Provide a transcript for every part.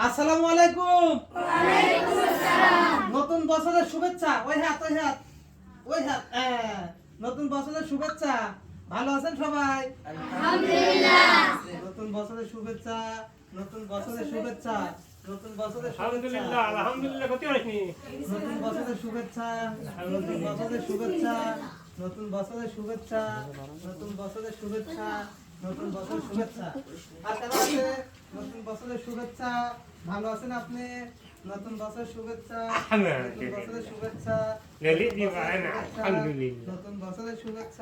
আসসালামু আলাইকুম। নতুন বছরের শুভেচ্ছা। ওই হাত ওই হাত ওই হাত হ্যাঁ, নতুন বছরের শুভেচ্ছা। ভালো আছেন সবাই? নতুন বছরের শুভেচ্ছা নতুন বছরের শুভেচ্ছা নতুন বছরের আলহামদুলিল্লাহ আলহামদুলিল্লাহ ক্ষতি হয়নি। নতুন বছরের শুভেচ্ছা নতুন বছরের শুভেচ্ছা নতুন বছরের শুভেচ্ছা নতুন বছরের শুভেচ্ছা। নতুন বছরের শুভেচ্ছা আর আছে নতুন বছরের শুভেচ্ছা ভালো আছেন আপনি নতুন বছরের শুভেচ্ছা নতুন বছরের শুভেচ্ছা নতুন বছরের শুভেচ্ছা, নতুন বছরের শুভেচ্ছা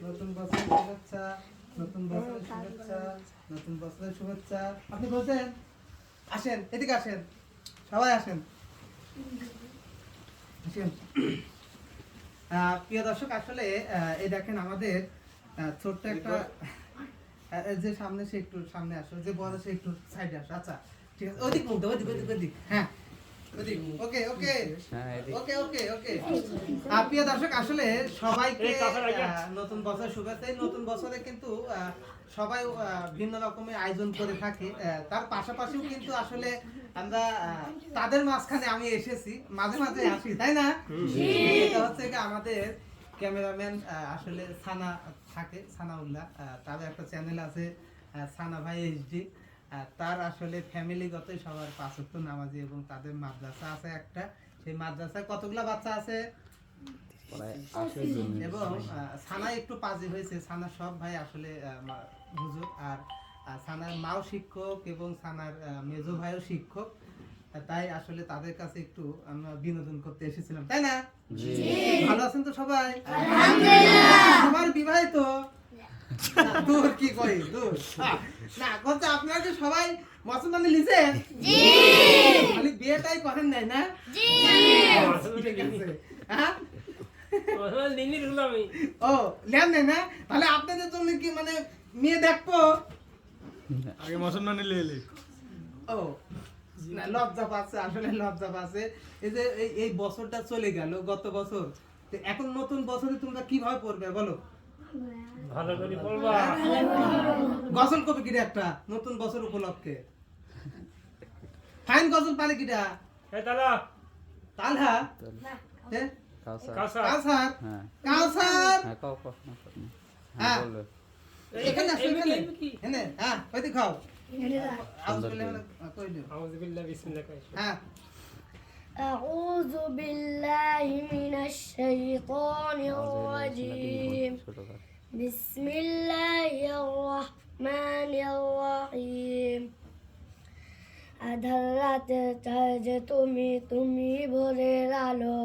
নতুন বছরের শুভেচ্ছা নতুন বছরের শুভেচ্ছা নতুন বছরের শুভেচ্ছা আপনি বলছেন আসেন এদিকে আসেন সবাই আসেন আসেন আহ, প্রিয় দর্শক আসলে আহ, এই দেখেন আমাদের ছোট্ট একটা যে সামনে সে একটু সামনে আসো যে বড় সে একটু সাইডে আসো। আচ্ছা ঠিক আছে ওদিক মুখ দাও ওদিক ওদিক ওদিক। হ্যাঁ ওকে ওকে। ওকে ওকে ওকে। আহ, দর্শক আসলে সবাইকে এই কাপড় আগে। আহ, নতুন বছর শুভেচ্ছা। নতুন বছরে কিন্তু সবাই ভিন্ন রকমের আয়োজন করে থাকে। তার পাশাপাশিও কিন্তু আসলে আমরা তাদের মাঝখানে আমি এসেছি। মাঝে মাঝে আসি তাই না? এটা হচ্ছে কি আমাদের ক্যামেরাম্যান আসলে সানা থাকে সানাউল্লাহ। তার একটা চ্যানেল আছে সানা ভাই এইচডি তার আসলে ফ্যামিলিগত সবার পাঁচক্ত নামাজি এবং তাদের মাদ্রাসা আছে একটা। সেই মাদ্রাসায় কতগুলা বাচ্চা আছে? এবং সানা একটু পাজি হয়েছে। সানা সব ভাই আসলে হুজুর। আর সানার মাও শিক্ষক এবং সানার মেজো ভাইও শিক্ষক। তাই আসলে তাদের কাছে একটু আমরা বিনোদন করতে এসেছিলাম। তাই না? ভালো আছেন তো সবাই? সবার দূর কি কই দূর। না বলছে আপনারা কি সবাই মুসলমানি লিছে খালি বিয়েটাই করেন নাই না? ঠিক আছে। হ্যাঁ? ও লেন নেই না? তাহলে আপনাদের জন্য কি মানে মেয়ে দেখব? আগে মুসলমান নিলে এলে। ও না লজ্জা পাচ্ছে আসলে লজ্জা পাচ্ছে। এই যে এই এই বছরটা চলে গেল গত বছর। তো এখন নতুন বছরে তোমরা কীভাবে পড়বে বলো? ভালো করে বলবা। গজল কবি কিরে একটা? নতুন বছর উপলক্ষে। ফাইন গজল পারে কিটা? এই দাদা তালহা? কাঁচা কাউসার হ্যাঁ। কাউসার হ্যাঁ কও কও না। হ্যাঁ। হ্যাঁ। বলো এখানে এখানে? এনে হ্যাঁ। মিনাশ- কই দিও। আউযু বিল্লাহি বিসমিল্লাহ কইছো হ্যাঁ। أعوذ بالله من الشيطان الرجيم ছোট ভাই بسم الله الرحمن الرحيم আধার রাতে চাই যে তুমি তুমি ভোরের আলো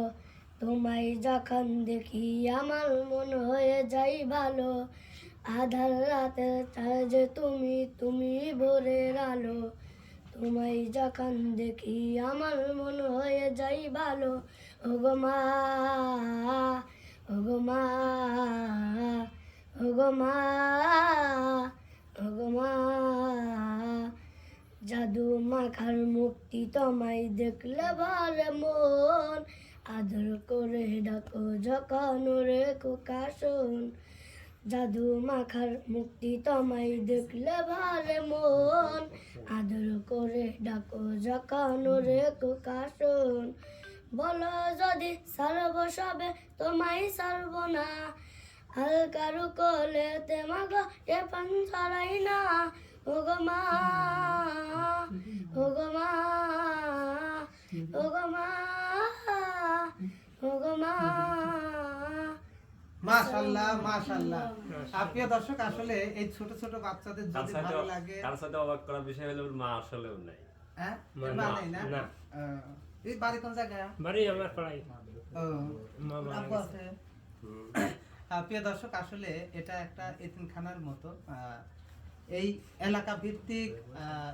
তোমায় যখন দেখি আমার মন হয়ে যাই ভালো আধার রাতে চাই যে তুমি তুমি ভোরের আলো তোমায় যখন দেখি আমার মন হয়ে যাই ভালো। ওগো মা ওগো মা ওগো মা ওগো মা। জাদু মাখার মুক্তি তোমায় দেখলে ভালো মন। আদর করে ডাকো যখন রে কুকাশন। জাদু মাখার মুক্তি তোমায় দেখলে ভালো মন। আদর করে ডাকো যখন রে কুকাশন বলো যদি সারব সবে, তোমায় সারব না। হালকারু কোলে তেমাগ এ পান না। ওগো মা ওগো মা ওগো মা ওগো মা মাশাআল্লাহ মাশাআল্লাহ। দর্শক আসলে এই ছোট ছোট বাচ্চাদের যদি ভালো লাগে তার সাথে অবাক করার বিষয় হলো ওর মা আসলেও নাই। হ্যাঁ? মা নেই না? না। এই বাড়ি কোন জায়গায়? বাড়ি আমার পড়াই ও মা গেছে। আছে প্রিয় দর্শক আসলে এটা একটা এতিমখানার মতো আহ, এই এলাকা ভিত্তিক আহ,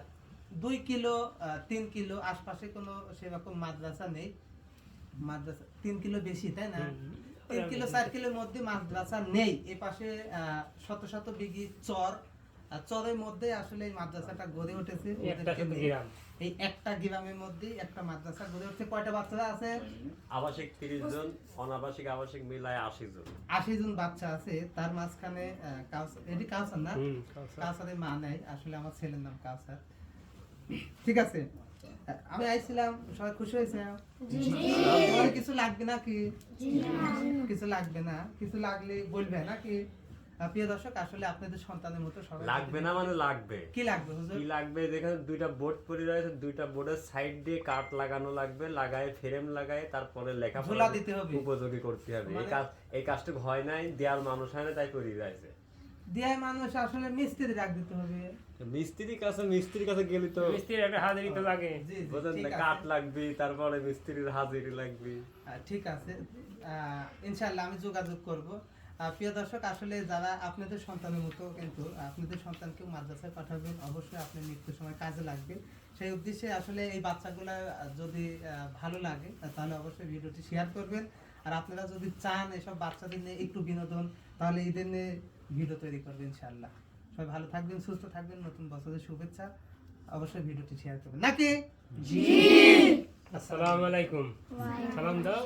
দুই কিলো তিন কিলো আশপাশে কোনো সেরকম মাদ্রাসা নেই। মাদ্রাসা তিন কিলো বেশি তাই না। তিন কিলো চার কিলোর মধ্যে মাদ্রাসা নেই। এ পাশে শত শত বিঘি চর। চরের মধ্যে আসলে এই মাদ্রাসাটা গড়ে উঠেছে। এই একটা গ্রামের মধ্যে একটা মাদ্রাসা গড়ে উঠছে। কয়টা বাচ্চারা আছে? আবাসিক তিরিশ জন অনাবাসিক আবাসিক মিলায় আশি জন। আশি জন বাচ্চা আছে। তার মাঝখানে এটি কাউসার না? কাউসারের মা নাই। আসলে আমার ছেলের নাম কাউসার। ঠিক আছে। আমি আইছিলাম সবাই খুশি হয়েছে। তোমার কিছু লাগবে নাকি? কিছু লাগবে না। কিছু লাগলে বলবে প্রিয় দর্শক আসলে আপনাদের সন্তানের মতো সবাই লাগবে না মানে লাগবে। কি লাগবে হুজুর? কি লাগবে? যেখানে দুইটা বোর্ড পরে রয়েছে দুইটা বোর্ডের সাইড দিয়ে কাঠ লাগানো লাগবে লাগায় ফ্রেম লাগায় তারপরে লেখাপড়া ঝোলা দিতে হবে। উপযোগী করতে হবে। এই মানে- কাজ এই কাজটুকু হয় নাই দেয়াল মানুষ হয় না তাই করে যাইছে দিয়ায় মানুষ আসলে মিস্ত্রি রাখ দিতে হবে। মিস্ত্রির কাছে মিস্ত্রির কাছে গেলি তো মিস্ত্রির একটা হাজারি তো লাগে। বোঝেন ঠিক না। কাঠ লাগবে তারপরে মিস্ত্রির হাজিরি লাগবে। ঠিক আছে। আহ, ইনশাল্লাহ আমি যোগাযোগ করব। প্রিয় দর্শক আসলে যারা আপনাদের সন্তানের মতো কিন্তু আপনাদের সন্তানকে মাদ্রাসায় পাঠাবেন অবশ্যই আপনার মৃত্যুর সময় কাজে লাগবে সেই উদ্দেশ্যে আসলে এই বাচ্চাগুলা যদি আহ, ভালো লাগে তাহলে অবশ্যই ভিডিওটি শেয়ার করবেন। আর আপনারা যদি চান এসব বাচ্চাদের নিয়ে একটু বিনোদন তাহলে এদের নিয়ে ভিডিও তৈরি করব ইনশাল্লাহ সবাই ভালো থাকবেন সুস্থ থাকবেন নতুন বছরের শুভেচ্ছা। অবশ্যই ভিডিওটি শেয়ার করবেন। নাকি? আসসালামু আলাইকুম। সালাম দাও।